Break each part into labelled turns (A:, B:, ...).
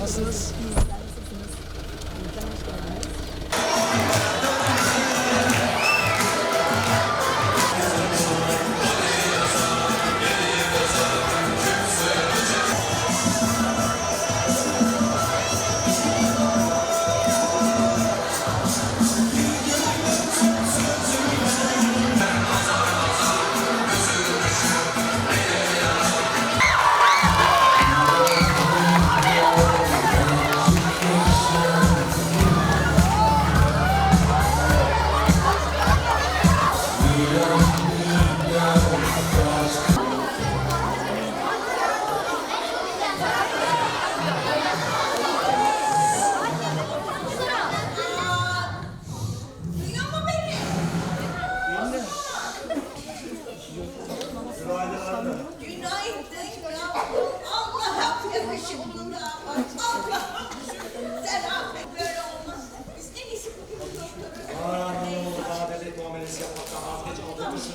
A: Nasılsınız?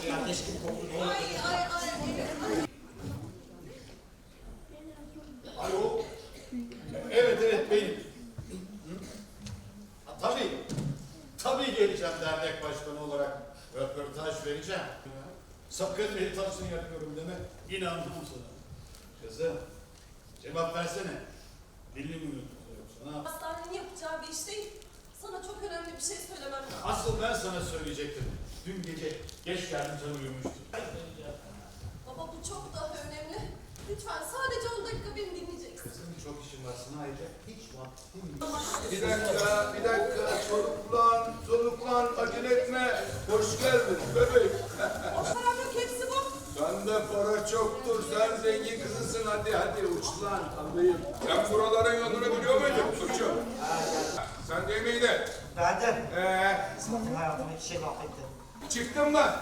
A: Ya leş gibi koktu ne oldu?
B: Alo. Evet evet benim. Ha, tabii. Tabii geleceğim dernek başkanı olarak röportaj vereceğim. Sakın meditasyon yapıyorum deme. İnanmam sana. Kızım cevap versene. Dilini mi ne yap-
C: Hastanenin yapacağı bir iş değil. Sana çok önemli bir şey söylemem lazım.
B: Asıl ben sana söyleyecektim. Dün gece geç geldim sen uyumuştun.
C: Baba bu çok daha önemli. Lütfen sadece 10 dakika beni dinleyeceksin.
B: Kızım çok işim var sana ayda. Hiç vaktim yok.
D: Bir dakika, bir dakika. Soluklan, soluklan, acele etme. Hoş geldin bebek.
C: Param yok hepsi bu.
D: Sende para çoktur, sen zengin kızısın. Hadi hadi uç lan, alayım. Sen buraların yolunu biliyor muydun koçum? Sen de miydi?
A: Ben de
D: Ee,
A: zaten hayatımı hiç şey mahvettim.
D: Çıktın mı?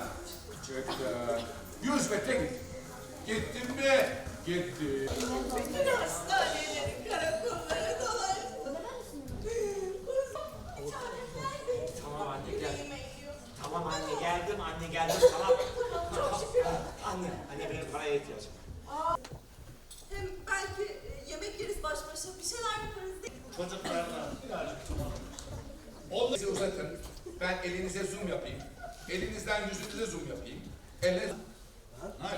D: Çıktın. Yüz metre git. Gittin mi? Gitti.
E: Bütün hastanelerin karakolları dolaştı.
A: Tamam anne gel. Tamam anne geldim anne geldim tamam.
E: Çok şükür.
A: Anne anne benim paraya ihtiyacım. var.
C: Hem belki e, yemek yeriz baş başa bir şeyler yaparız değil mi?
B: Çocuklarla birazcık tamam.
D: Elinizi uzatın. Ben elinize zoom yapayım. Elinizden yüzünüze zoom yapayım. Elle...
B: Pınar.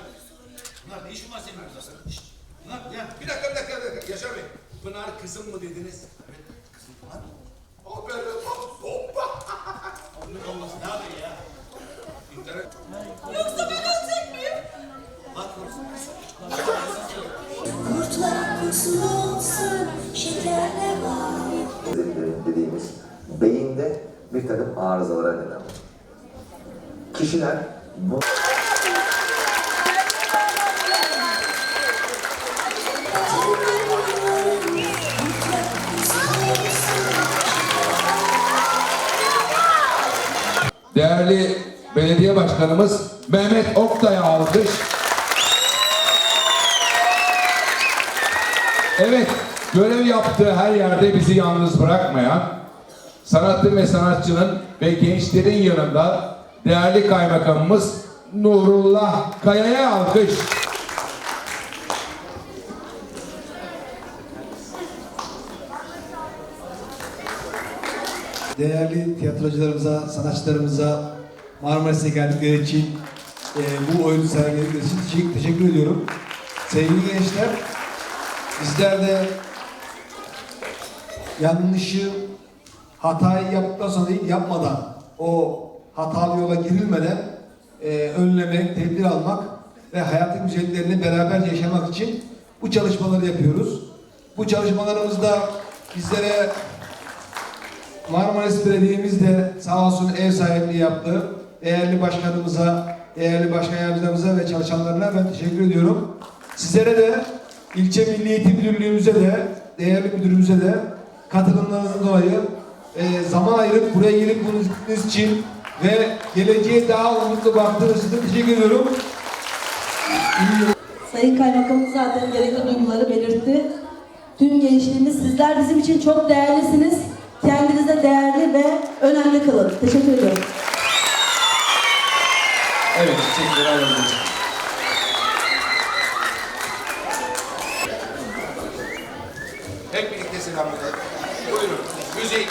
B: Pınar ne işin var senin burada? Şşt. Pınar gel.
D: Bir dakika, bir dakika, bir dakika. Yaşar Bey, Pınar kızım mı dediniz?
B: Evet kızım Pınar.
D: O böyle hoppa.
B: Onun olması ne yapıyor ya?
D: İnternet.
C: Yoksa ben ölecek miyim?
B: Bak korusun.
F: Kurtlar kutlu olsun, şekerle var.
G: dediğimiz beyinde bir takım arızalara neden olur. Kişiler bu
D: Değerli belediye başkanımız Mehmet Oktay'a alkış. Evet, görev yaptığı her yerde bizi yalnız bırakmayan, sanatın ve sanatçının ve gençlerin yanında değerli kaymakamımız Nurullah Kaya'ya alkış.
H: Değerli tiyatrocularımıza, sanatçılarımıza Marmaris'e geldikleri için, e, bu oyunu sergiledikleri için teşekkür, teşekkür ediyorum. Sevgili gençler, bizler de yanlışı, hatayı yaptıktan sonra değil, yapmadan, o hatalı yola girilmeden e, önlemek, tedbir almak ve hayatın güzelliklerini beraber yaşamak için bu çalışmaları yapıyoruz. Bu çalışmalarımızda bizlere Marmaris Belediye'miz de sağ olsun ev sahipliği yaptı. Değerli başkanımıza, değerli başkan yardımcılarımıza ve çalışanlarına ben teşekkür ediyorum. Sizlere de ilçe Milli Eğitim Müdürlüğümüze de, değerli müdürümüze de katılımlarınızdan dolayı e, zaman ayırıp buraya gelip bulunduğunuz için ve geleceğe daha umutlu baktığınız için teşekkür ediyorum.
I: Sayın Kaymakamımız zaten gerekli duyguları belirtti. Tüm gençliğimiz sizler bizim için çok değerlisiniz. Kendinize değerli ve önemli kılın. Teşekkür ediyorum.
D: Evet, teşekkürler. Hep birlikte selamlayalım. Buyurun. Müzik.